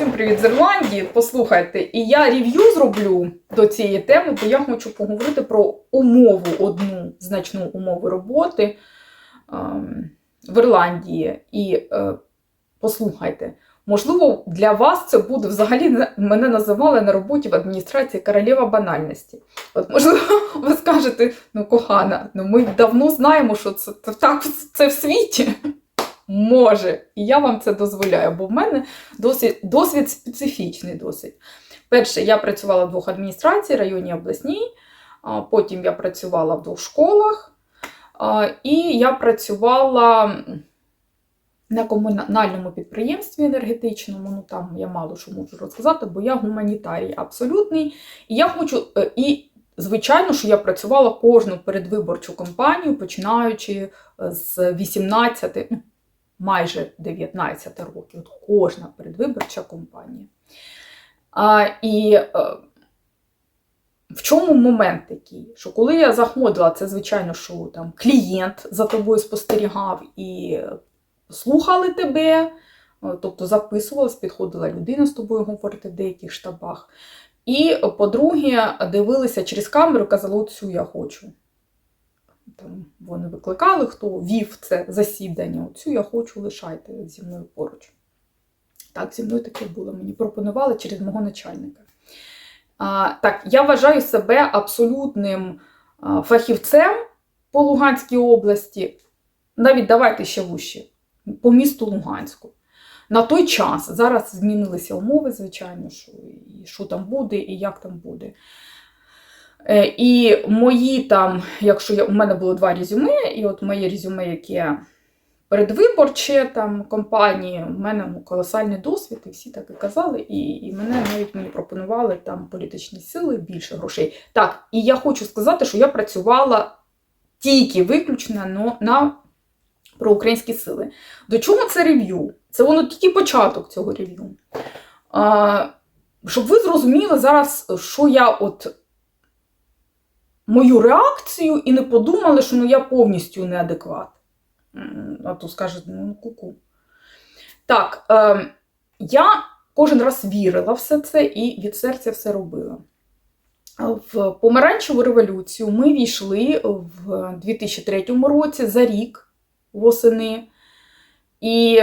Всім привіт з Ірландії. Послухайте, і я рев'ю зроблю до цієї теми, бо я хочу поговорити про умову, одну значну умову роботи ем, в Ірландії. І е, послухайте, можливо, для вас це буде взагалі мене називали на роботі в адміністрації королева банальності. От, можливо, ви скажете, ну кохана, ну ми давно знаємо, що це, так це в світі. Може, і я вам це дозволяю, бо в мене досвід, досвід специфічний досить. Перше, я працювала в двох адміністраціях, районній обласній, потім я працювала в двох школах, і я працювала на комунальному підприємстві енергетичному. Ну там я мало що можу розказати, бо я гуманітарій абсолютний. І я хочу. е, І Звичайно, що я працювала кожну передвиборчу кампанію, починаючи е, з 18, ну, майже 19 років. От кожна передвиборча кампанія. А, і е, в чому момент такий? Що коли я заходила, це звичайно, що там клієнт за тобою спостерігав і слухали тебе, е, тобто записувалась, підходила людина з тобою говорити в деяких штабах. І, по-друге, дивилися через камеру, казали, оцю я хочу. Там вони викликали, хто вів це засідання. Оцю я хочу, лишайте зі мною поруч. Так, зі мною таке було. Мені пропонували через мого начальника. А, так, я вважаю себе абсолютним фахівцем по Луганській області. Навіть давайте ще вище, по місту Луганську. На той час зараз змінилися умови, звичайно, що, і що там буде, і як там буде. Е, І мої там, якщо я, у мене було два резюме, і от моє резюме, яке передвиборче там компанії, у мене ну, колосальний досвід, і всі так і казали, і, і мене навіть мені пропонували там політичні сили більше грошей. Так, і я хочу сказати, що я працювала тільки виключно на, на проукраїнські сили. До чого це рев'ю? Це воно тільки початок цього рев'ю. Щоб ви зрозуміли зараз, що я от мою реакцію і не подумали, що ну, я повністю неадекват. А то скажуть, ну ку-ку. Так, е, я кожен раз вірила в все це і від серця все робила. В помаранчеву революцію ми війшли в 2003 році за рік восени. І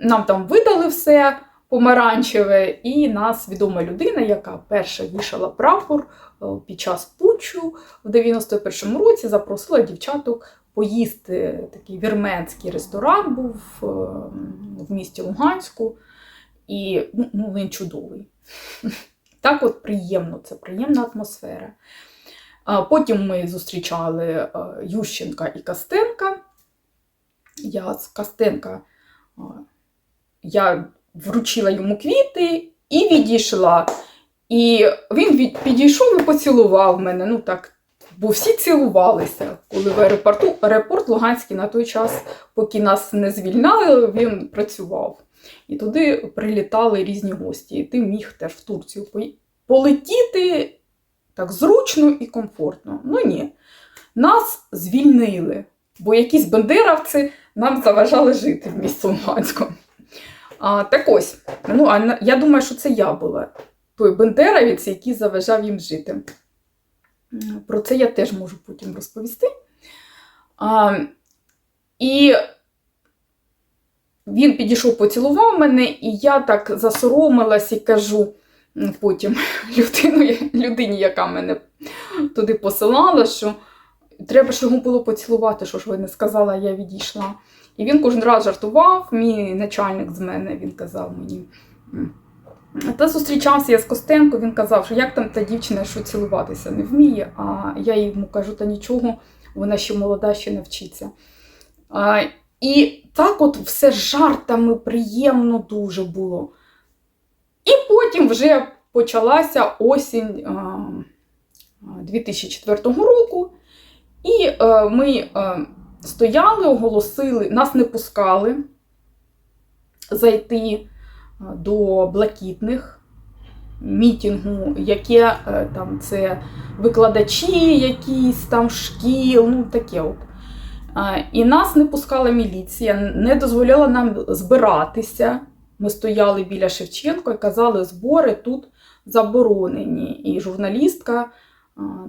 нам там видали все помаранчеве, і нас відома людина, яка перша вішала прапор е, під час путчу в 91-му році, запросила дівчаток поїсти такий вірменський ресторан був е, в місті Луганську. І ну, ну, він чудовий. Так от приємно, це приємна атмосфера. Потім ми зустрічали е, Ющенка і Костенка. Я з Костенка я вручила йому квіти і відійшла. І він від, підійшов і поцілував мене. Ну так, бо всі цілувалися, коли в аеропорту аеропорт Луганський на той час, поки нас не звільняли, він працював. І туди прилітали різні гості. І ти міг теж в Турцію полетіти так зручно і комфортно. Ну ні, нас звільнили, бо якісь бандеровці нам заважали жити в місті Луганську. А, так ось, ну, а я думаю, що це я була той бандеровець, який заважав їм жити. Про це я теж можу потім розповісти. А, і він підійшов, поцілував мене, і я так засоромилась і кажу потім людину, людині, яка мене туди посилала, що треба ж його було поцілувати, що ж ви не сказала, я відійшла. І він кожен раз жартував, мій начальник з мене, він казав мені. Та зустрічався я з Костенко, він казав, що як там та дівчина, що цілуватися не вміє, а я йому кажу, та нічого, вона ще молода, ще навчиться. А, і так от все жартами приємно дуже було. І потім вже почалася осінь а, а, 2004 року, і е, ми е, стояли, оголосили, нас не пускали зайти е, до блакитних мітінгу, яке е, там це викладачі якісь там шкіл, ну таке от. І нас не пускала міліція, не дозволяла нам збиратися. Ми стояли біля Шевченка і казали, збори тут заборонені. І журналістка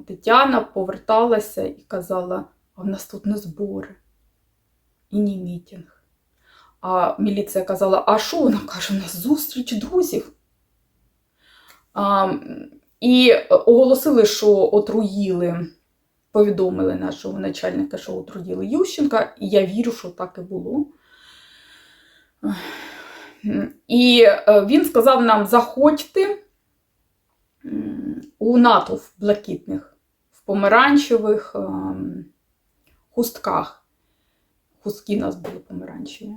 Тетяна поверталася і казала: а в нас тут не збори і не мітінг. А міліція казала: а що вона каже? У нас зустріч друзів. А, і оголосили, що отруїли, повідомили нашого начальника, що отруїли Ющенка, і я вірю, що так і було. І е, він сказав нам: заходьте у натовп блакитних, в помаранчевих хустках. Хустки у нас були помаранчеві.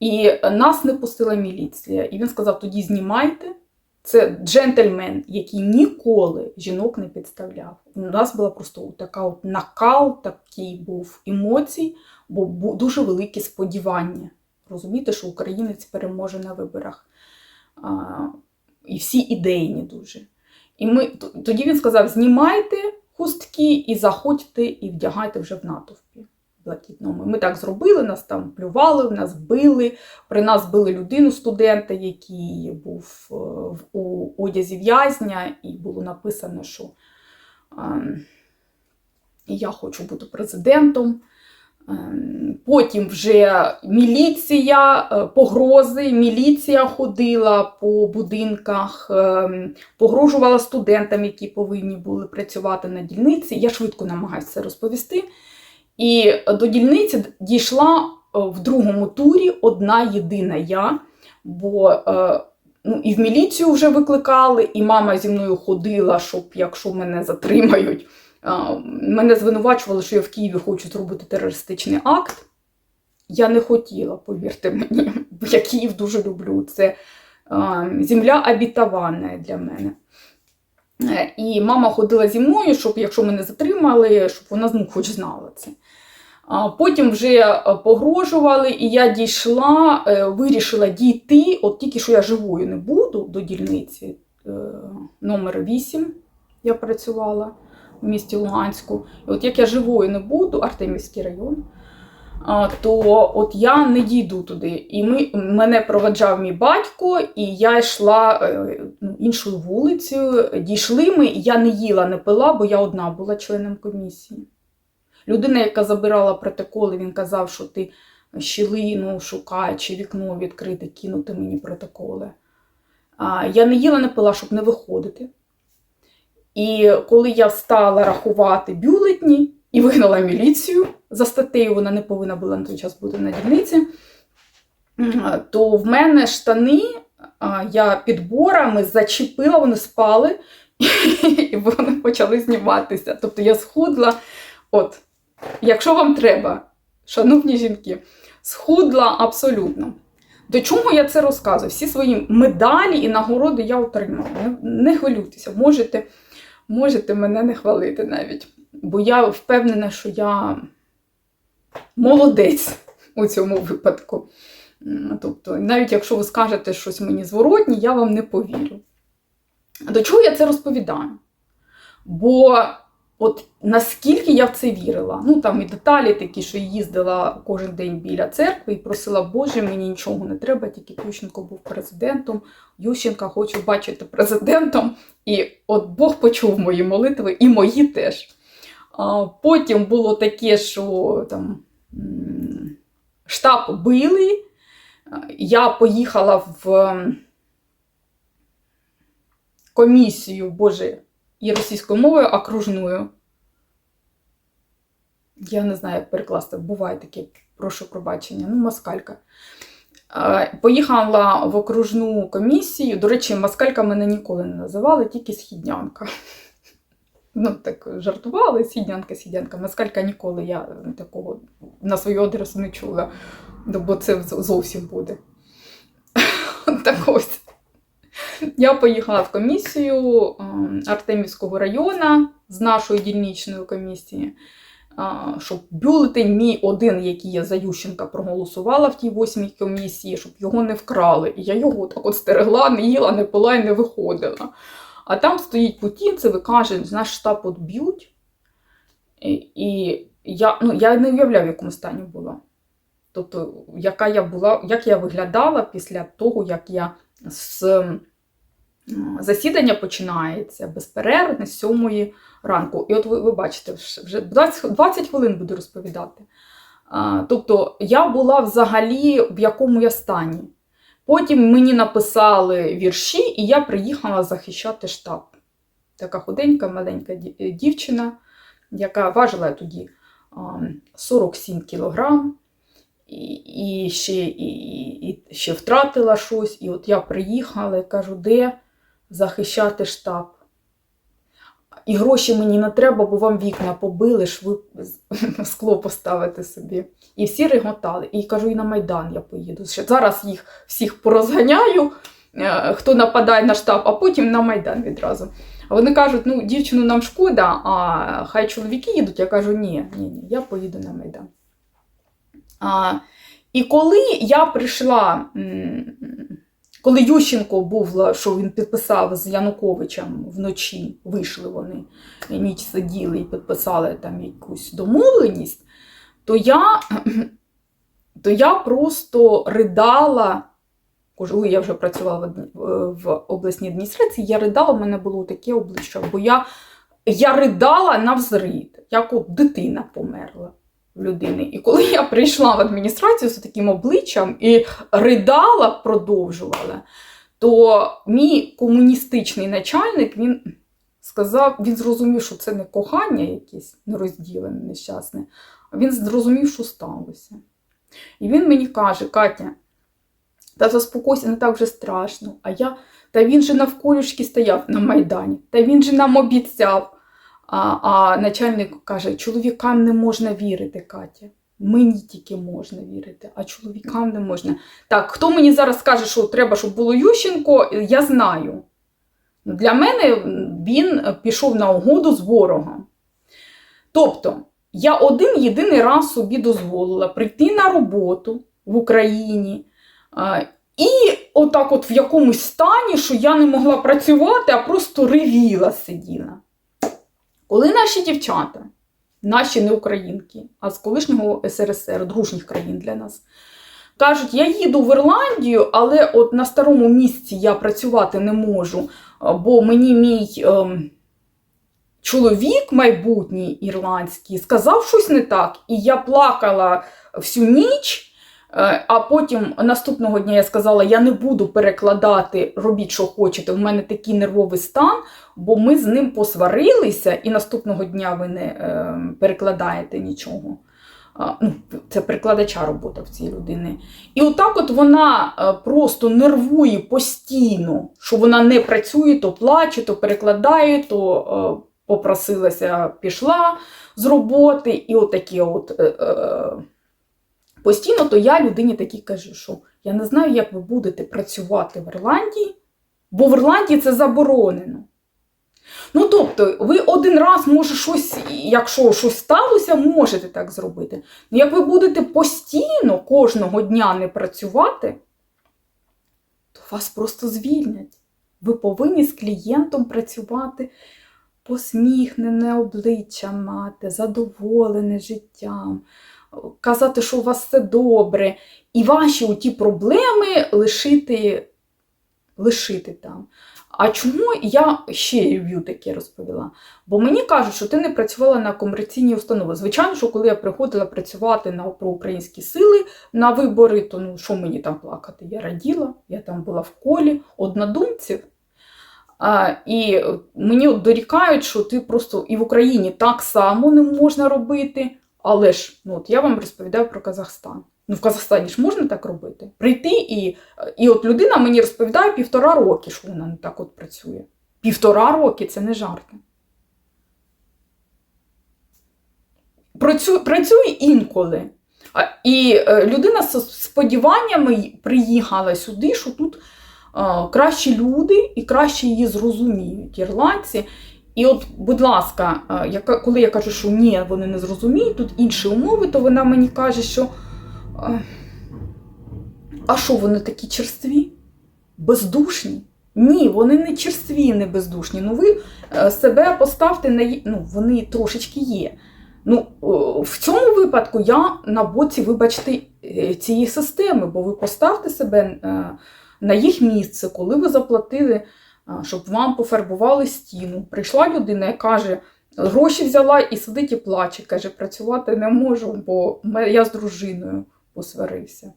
І нас не пустила міліція. І він сказав: тоді знімайте. Це джентльмен, який ніколи жінок не підставляв. У нас була просто така от накал, такий був емоцій, бо дуже великі сподівання. Розумієте, що українець переможе на виборах. А, і всі ідейні дуже. І ми, тоді він сказав: знімайте хустки і заходьте і вдягайте вже в натовпі Блакітному. Ми так зробили, нас там плювали, нас били. При нас били людину, студента, який був е, у одязі в'язня, і було написано, що ем, я хочу бути президентом. Ем, Потім вже міліція, е, погрози, міліція ходила по будинках, ем, погрожувала студентам, які повинні були працювати на дільниці. Я швидко намагаюся це розповісти. І до дільниці дійшла е, в другому турі одна єдина я, бо е, ну, і в міліцію вже викликали, і мама зі мною ходила, щоб якщо мене затримають, мене звинувачували, що я в Києві хочу зробити терористичний акт. Я не хотіла, повірте мені, бо я Київ дуже люблю. Це земля обітована для мене. Е, І мама ходила зі мною, щоб якщо мене затримали, щоб вона ну, хоч знала це. Потім вже е, погрожували, і я дійшла, е, вирішила дійти, от тільки що я живою не буду до дільниці номер 8 я працювала в місті Луганську. І от як я живою не буду, Артемівський район, то от я не дійду туди. І ми, мене проведжав мій батько, і я йшла е, ну, іншою вулицею. Дійшли ми, і я не їла, не пила, бо я одна була членом комісії. Людина, яка забирала протоколи, він казав, що ти щілину шукай, чи вікно відкрите, кинути мені протоколи. Я не їла, не пила, щоб не виходити. І коли я встала рахувати бюлетні і вигнала міліцію за статтею, вона не повинна була на той час бути на дільниці, то в мене штани я підборами зачепила, вони спали, і вони почали зніматися. Тобто я схудла. От, якщо вам треба, шановні жінки, схудла абсолютно. До чого я це розказую? Всі свої медалі і нагороди я отримала. Не хвилюйтеся, можете, можете мене не хвалити навіть. Бо я впевнена, що я молодець у цьому випадку. Тобто, навіть якщо ви скажете щось мені зворотні, я вам не повірю. До чого я це розповідаю? Бо от наскільки я в це вірила, ну там і деталі такі, що їздила кожен день біля церкви і просила, Боже, мені нічого не треба, тільки Ющенко був президентом. Ющенка хочу бачити президентом. І от Бог почув мої молитви, і мої теж. А, Потім було таке, що там штаб били. Я поїхала в комісію, Боже, і російською мовою окружною. Я не знаю, як перекласти. Буває таке, прошу пробачення. Ну, москалька. Е, Поїхала в окружну комісію. До речі, москалька мене ніколи не називали, тільки східнянка. Ну, так жартували, східнянка, східнянка. Москалька ніколи я такого на свою адресу не чула, бо це зовсім буде. Так ось. Я поїхала в комісію ем, Артемівського району з нашої дільничної комісії, щоб бюлетень мій один, який я за Ющенка проголосувала в тій восьмій комісії, щоб його не вкрали. І я його так от стерегла, не їла, не пила і не виходила. А там стоїть Путінцев і каже, наш штаб от б'ють. І, я, ну, я не уявляю, в якому стані була. Тобто, яка я була, як я виглядала після того, як я з засідання починається безперервне з 7 ранку. І от ви, ви бачите, вже 20, 20 хвилин буду розповідати. А, тобто, я була взагалі в якому я стані. Потім мені написали вірші, і я приїхала захищати штаб. Така худенька, маленька дівчина, яка важила тоді 47 кілограм, і, і, ще, і, і ще втратила щось. І от я приїхала і кажу, де захищати штаб. І гроші мені не треба, бо вам вікна побили, ж ви скло поставите собі. І всі реготали. І кажу, і на Майдан я поїду. Ще Зараз їх всіх порозганяю, е, хто нападає на штаб, а потім на Майдан відразу. А вони кажуть, ну, дівчину нам шкода, а хай чоловіки їдуть. Я кажу, ні, ні, ні, я поїду на Майдан. А, і коли я прийшла, коли Ющенко був, що він підписав з Януковичем вночі, вийшли вони, ніч сиділи і підписали там якусь домовленість, то я, то я просто ридала. Коли я вже працювала в, обласній адміністрації, я ридала, в мене було таке обличчя, бо я, я ридала на взрит, як от дитина померла людини. І коли я прийшла в адміністрацію з таким обличчям і ридала, продовжувала, то мій комуністичний начальник він сказав, він зрозумів, що це не кохання якесь нерозділене, нещасне, а він зрозумів, що сталося. І він мені каже: Катя, та заспокойся, не так вже страшно. А я, та він же навколішки стояв на Майдані, та він же нам обіцяв. А, а начальник каже: чоловікам не можна вірити, Катя. Мені тільки можна вірити, а чоловікам не можна. Так, хто мені зараз скаже, що треба, щоб було Ющенко, я знаю. Для мене він пішов на угоду з ворогом. Тобто, я один єдиний раз собі дозволила прийти на роботу в Україні. І отак, от в якомусь стані, що я не могла працювати, а просто ревіла сиділа. Коли наші дівчата, наші не українки, а з колишнього СРСР, дружніх країн для нас, кажуть, я їду в Ірландію, але от на старому місці я працювати не можу, бо мені мій ем, чоловік майбутній ірландський сказав щось не так, і я плакала всю ніч. Е, А потім наступного дня я сказала: я не буду перекладати, робіть, що хочете. У мене такий нервовий стан, бо ми з ним посварилися, і наступного дня ви не е, перекладаєте нічого. Ну, це перекладача робота в цій людини. І отак от вона е, просто нервує постійно, що вона не працює, то плаче, то перекладає, то попросилася, пішла з роботи, і отакі от. Е, Постійно то я людині такій кажу, що я не знаю, як ви будете працювати в Ірландії, бо в Ірландії це заборонено. Ну, тобто, ви один раз, може, щось, якщо щось сталося, можете так зробити. Ну, як ви будете постійно кожного дня не працювати, то вас просто звільнять. Ви повинні з клієнтом працювати посміхнене обличчя мати, задоволене життям казати, що у вас все добре, і ваші оті проблеми лишити, лишити там. А чому я ще рев'ю таке розповіла? Бо мені кажуть, що ти не працювала на комерційній установі. Звичайно, що коли я приходила працювати на проукраїнські сили на вибори, то ну що мені там плакати? Я раділа, я там була в колі однодумців. А, і мені дорікають, що ти просто і в Україні так само не можна робити. Але ж, ну от я вам розповідаю про Казахстан. Ну, в Казахстані ж можна так робити? Прийти і. І от людина мені розповідає півтора роки, що вона не так от працює. Півтора роки це не жарти. Працює, працює інколи. А, І е, людина з сподіваннями приїхала сюди, що тут е, кращі люди і краще її зрозуміють, ірландці. І от, будь ласка, е, коли я кажу, що ні, вони не зрозуміють, тут інші умови, то вона мені каже, що е, а що вони такі черстві? Бездушні? Ні, вони не черстві, не бездушні. Ну ви е, себе поставте на ну, вони трошечки є. Ну, в цьому випадку я на боці, вибачте, цієї системи, бо ви поставте себе на їх місце, коли ви заплатили, щоб вам пофарбували стіну. Прийшла людина і каже, гроші взяла і сидить і плаче. Каже, працювати не можу, бо я з дружиною посварився.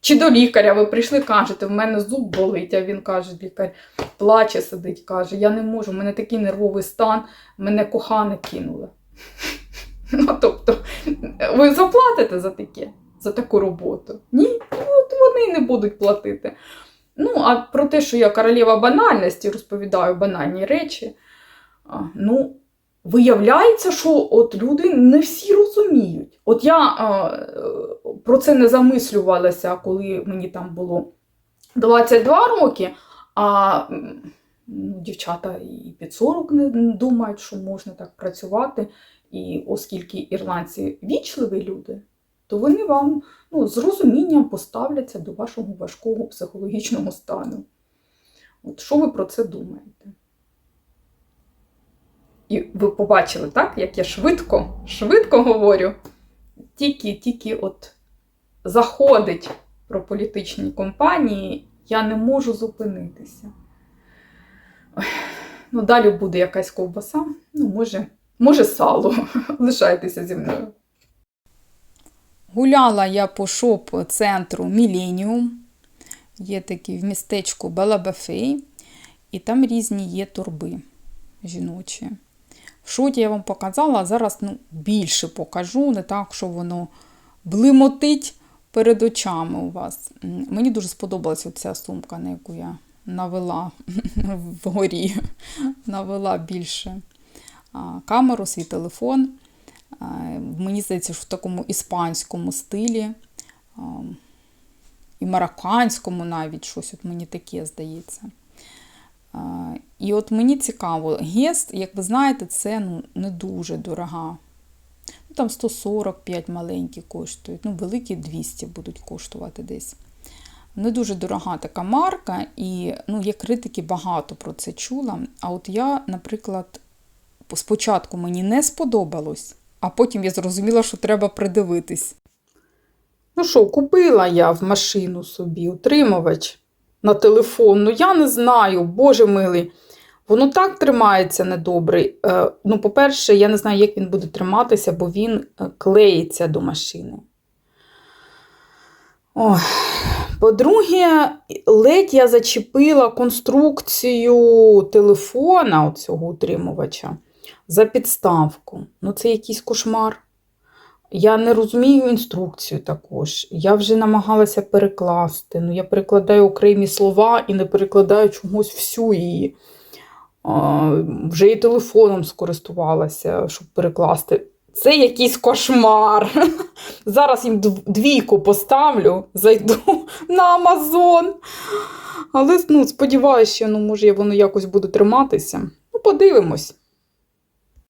Чи до лікаря ви прийшли, кажете, в мене зуб болить, а він каже, лікар плаче, сидить, каже, я не можу, в мене такий нервовий стан, мене кохане кинули. Ну, тобто, ви заплатите за таке, за таку роботу? Ні, от вони не будуть платити. Ну, а про те, що я королева банальності, розповідаю банальні речі, ну, виявляється, що от люди не всі розуміють. От я е, про це не замислювалася, коли мені там було 22 роки, а ну, дівчата і під 40 не думають, що можна так працювати. І оскільки ірландці вічливі люди, то вони вам ну, з розумінням поставляться до вашого важкого психологічного стану. От що ви про це думаєте? І ви побачили, так, як я швидко, швидко говорю, тільки, тільки от заходить про політичні компанії, я не можу зупинитися. Ну, далі буде якась ковбаса, ну, може, може сало. Лишайтеся зі мною. Гуляла я по шоп-центру Міленіум. Є такий в містечку Балабафей, і там різні є торби жіночі. В шоті я вам показала, а зараз ну, більше покажу, не так, що воно блимотить перед очами у вас. Мені дуже сподобалася ця сумка, на яку я навела вгорі, навела більше камеру, свій телефон. Мені здається, що в такому іспанському стилі, і марокканському навіть щось от мені таке здається. І от мені цікаво, гест, як ви знаєте, це ну, не дуже дорога. Ну, там 145 маленькі коштують, ну, великі 200 будуть коштувати десь. Не дуже дорога така марка, і ну, є критики багато про це чула. А от я, наприклад, спочатку мені не сподобалось, а потім я зрозуміла, що треба придивитись. Ну що, купила я в машину собі утримувач на телефон. Ну я не знаю, боже милий. Воно так тримається недобре. Е, ну, по-перше, я не знаю, як він буде триматися, бо він е, клеїться до машини. По-друге, ледь я зачепила конструкцію телефона, цього утримувача, за підставку. Ну, це якийсь кошмар. Я не розумію інструкцію також. Я вже намагалася перекласти. Ну, я перекладаю окремі слова і не перекладаю чогось всю її. А, вже і телефоном скористувалася, щоб перекласти. Це якийсь кошмар. Зараз їм двійку поставлю, зайду на Амазон. Але ну, сподіваюся, що ну, може воно якось буде триматися. Ну, подивимось.